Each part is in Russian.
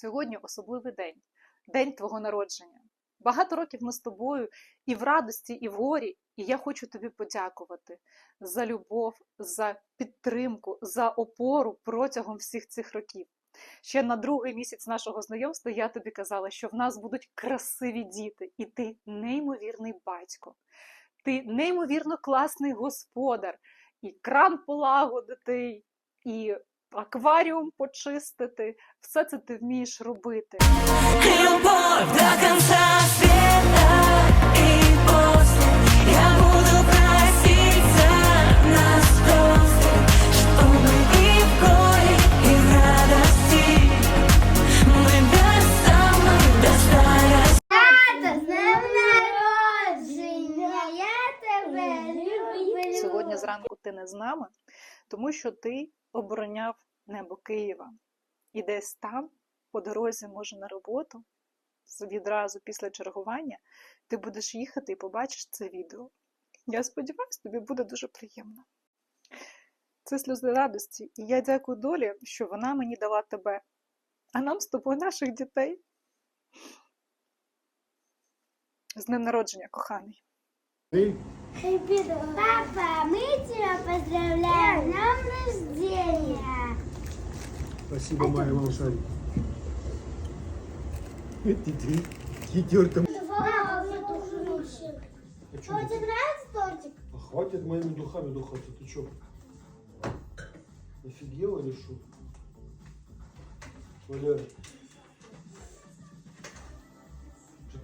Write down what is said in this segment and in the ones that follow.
Сьогодні особливий день, день твого народження. Багато років ми з тобою і в радості, і в горі. І я хочу тобі подякувати за любов, за підтримку, за опору протягом всіх цих років. Ще на другий місяць нашого знайомства я тобі казала, що в нас будуть красиві діти, і ти неймовірний батько. Ти неймовірно класний господар, і кран полагодити, і акваріум почистити. Все це ти вмієш робити. Любовь до конца света и после Я буду просить за нас просто Чтобы и в горе, и в радости Мы до самой, до старости Тата, з днем народження! Я тебе люблю! Сьогодні зранку ти не з нами, тому що ти обороняв небо Києва. І десь там, по дорозі, може, на роботу, відразу після чергування, ти будеш їхати і побачиш це відео. Я сподіваюся, тобі буде дуже приємно. Це сльози радості, і я дякую долі, що вона мені дала тебе, а нам з тобою наших дітей. З днем народження, коханий. Папа, мы тебя поздравляем! С днем мне тоже лучше. А чё Тебе ты? нравится тортик? А хватит моими духами духаться, ты чё? Офигела или что? Валера.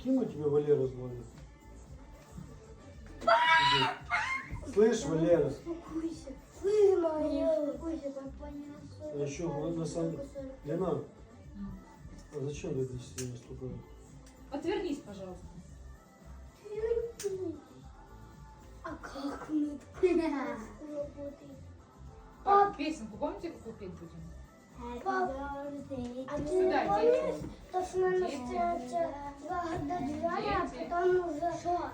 Мы тебе Валера звонит. Слышь, Валера, Успокойся. А еще на, на самом... Лена, а зачем ты здесь настолько... Отвернись, пожалуйста. А как мы работаем? Пап, песенку помните, какую петь будем? Пап, а ты не Сюда, помнишь, дети. то, что Дети. остается два года Джоля, а Дети. потом уже,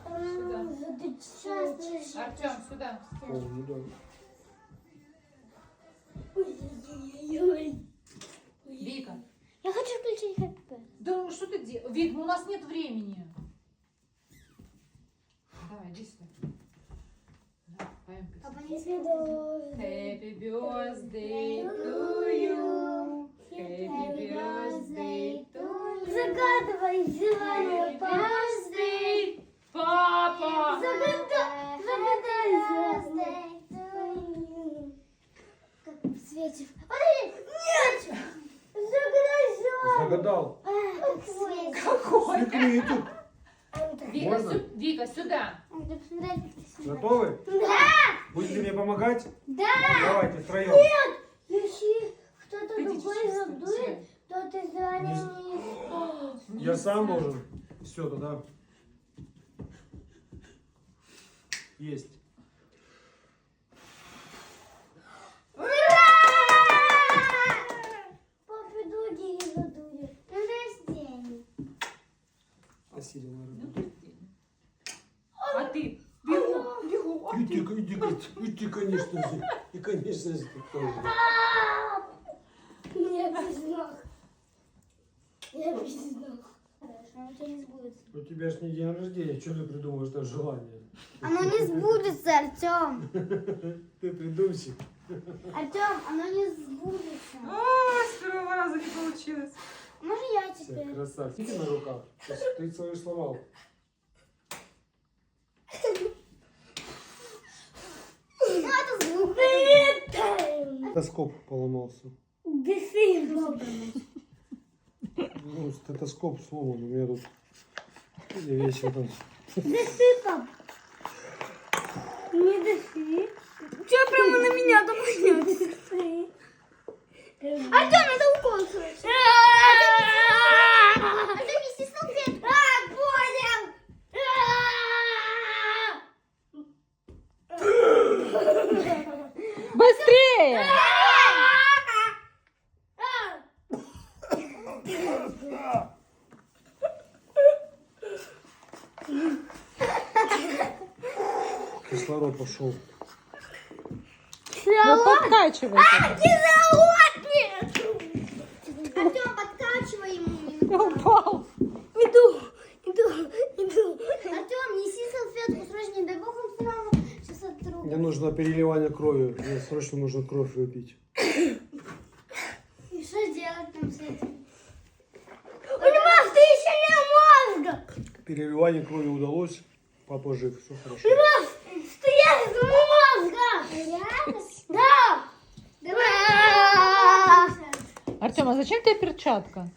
потом уже ты сейчас Артем, сюда. Помню, да. Хочу включить хэппи. Да ну что ты делаешь? Вик, ну у нас нет времени. Давай, иди сюда. Да, поем песню. Папа не следует. Happy birthday to you. Happy birthday to you. Загадывай папа. birthday, папа. Загадай, загадай желание. Как светит. Загадай Как светит. Какой? Секретик. Вика, Можно? сю- Вика, сюда. Готовы? Да! Будете мне помогать? Да! Давайте втроем. Если кто-то Идите другой задует, то ты желание не исполнишь. Я сам должен. Все, тогда. Есть. Спасибо, Ну, рождение. А ты? Бегу, бегу. И ты, и ты, и ты, конечно же. И, конечно же, ты тоже. Я без ног. Я без ног. Хорошо, оно у тебя не сбудется. У тебя ж не день рождения. Что ты придумал, что желание? Оно не сбудется, Артем. Ты придумщик. Артем, оно не сбудется. О, с первого раза не получилось. Может я Все, теперь? красавчик. Ты на руках. Ты, ты свою сломал. Ну, это звук. Привет! Стетоскоп поломался. Дефин. Ну, стетоскоп сломан. У меня тут или вещи там. Пап. Не дефи. Че прямо на меня? Дефи. Артем, это укол слышишь? Артем, неси салфетку. А, понял. Быстрее! Кислород пошел. Ну, подкачивайте. Артем, подкачивай нужно переливание крови. Мне срочно нужно кровь выпить. И что делать нам с этим? У него ты еще не мозга! Переливание крови удалось. Папа жив, все хорошо. Стоять с мозга! Да! Давай! Артем, а зачем тебе перчатка?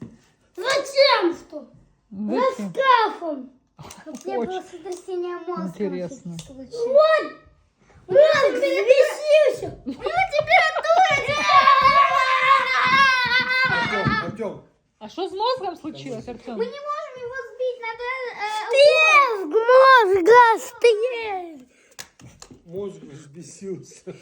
Зачем что? Зачем? Кафом! Мне Очень просто сотрясение мозга. интересно. Вот! Мозг взбесился! У него температура! Артем, Артем, А что с мозгом случилось, Артем? Мы не можем его сбить, надо... Э, мозга, стоять! мозг взбесился.